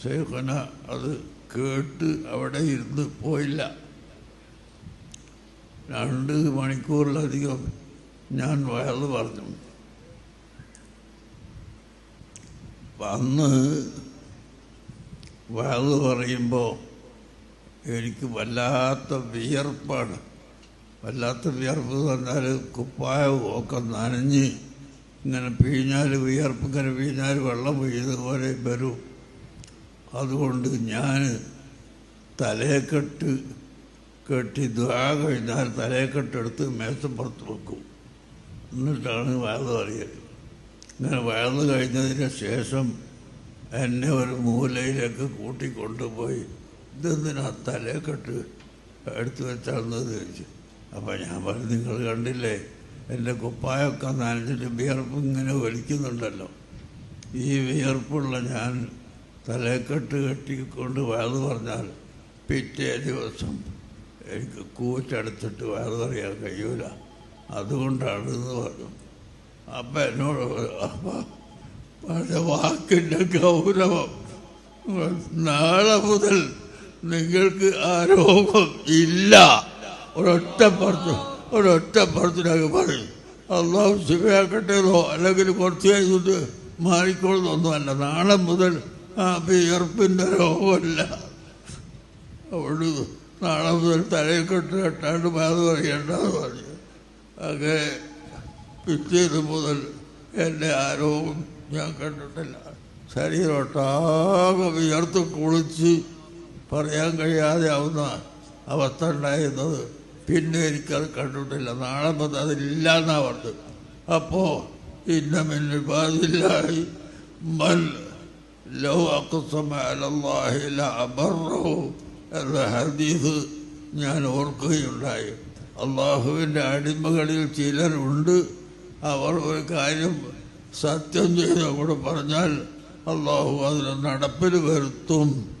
ഷെയ്ഖന അത് കേട്ട് അവിടെ ഇരുന്ന് പോയില്ല. രണ്ട് മണിക്കൂറിലധികം ഞാൻ വയത് പറഞ്ഞു അന്ന് വയത് പറയുമ്പോൾ എനിക്ക് വല്ലാത്ത വിയർപ്പാണ്. വല്ലാത്ത വിയർപ്പ് എന്ന് പറഞ്ഞാൽ കുപ്പായവും ഒക്കെ നനഞ്ഞ് ഇങ്ങനെ പിഴിഞ്ഞാൽ വിയർപ്പ് ഇങ്ങനെ പിഴിഞ്ഞാൽ വെള്ളം പെയ്യുന്നതുപോലെ വരും. അതുകൊണ്ട് ഞാൻ തലയെക്കെട്ട് കെട്ടി ദ്വാ കഴിഞ്ഞാൽ തലയെക്കെട്ടെടുത്ത് മേശപ്പുറത്ത് വെക്കും. എന്നിട്ടാണ് വയത് അറിയൽ ഇങ്ങനെ വയത് കഴിഞ്ഞതിന് ശേഷം എന്നെ ഒരു മൂലയിലേക്ക് കൂട്ടിക്കൊണ്ടുപോയി ഇതെന്തിനാ തലയെക്കെട്ട് എടുത്തു വെച്ചാണെന്ന് ചോദിച്ചു. അപ്പം ഞാൻ പറഞ്ഞു നിങ്ങൾ കണ്ടില്ലേ എന്റെ കുപ്പായൊക്കെ നനഞ്ഞിട്ട് വിയർപ്പ് ഇങ്ങനെ വലിക്കുന്നുണ്ടല്ലോ. ഈ വിയർപ്പുള്ള ഞാൻ തലക്കെട്ട് കെട്ടിക്കൊണ്ട് വയത് പറഞ്ഞാൽ പിറ്റേ ദിവസം എനിക്ക് കൂച്ചെടുത്തിട്ട് വയത് പറയാൻ കഴിയൂല. അതുകൊണ്ടാണ് എന്ന് പറഞ്ഞു അപ്പം എന്നോട് പറഞ്ഞ വാക്കിന്റെ ഗൗരവം. നാളെ മുതൽ നിങ്ങൾക്ക് ആ രോഗം ഇല്ല. ഒരൊറ്റ പുറത്ത് ഒരൊറ്റ പുറത്തിനൊക്കെ പറയും. അള്ളാഹു ശിവയാക്കട്ടേതോ അല്ലെങ്കിൽ കുറച്ച് കഴിഞ്ഞിട്ട് മാറിക്കൊള്ളുന്നൊന്നുമല്ല നാളെ മുതൽ ആ വിയർപ്പിന്റെ രോഗമല്ല. അവിടെ നാളെ മുതൽ തലയിൽ കെട്ട് കെട്ടാണ്ട് ബാധ പറയണ്ടെന്ന് പറഞ്ഞു. അങ്ങനെ പിറ്റേത് മുതൽ എന്റെ ആരോഗ്യം ഞാൻ കണ്ടിട്ടില്ല. ശരീരമൊട്ടാകെ വിയർത്ത് കുളിച്ച് പറയാൻ കഴിയാതെ ആവുന്ന അവസ്ഥ ഉണ്ടായിരുന്നത് പിന്നെ എനിക്കത് കണ്ടിട്ടില്ല. നാളെ മുതൽ അതില്ല എന്നാ പറഞ്ഞത്. അപ്പോൾ ഇന്ന മിന്നിൽ ബാധില്ലായി മൻ ലോ അക്കുസമല്ലാഹില അബറോ എന്ന ഹദീസ് ഞാൻ ഓർക്കുകയുണ്ടായി. അള്ളാഹുവിന്റെ അടിമകളിൽ ചിലരുണ്ട്. അവർ ഒരു കാര്യം സത്യം ചെയ്ത് അങ്ങോട്ട് പറഞ്ഞാൽ അള്ളാഹു അതിന് നടപ്പിൽ വരുത്തും.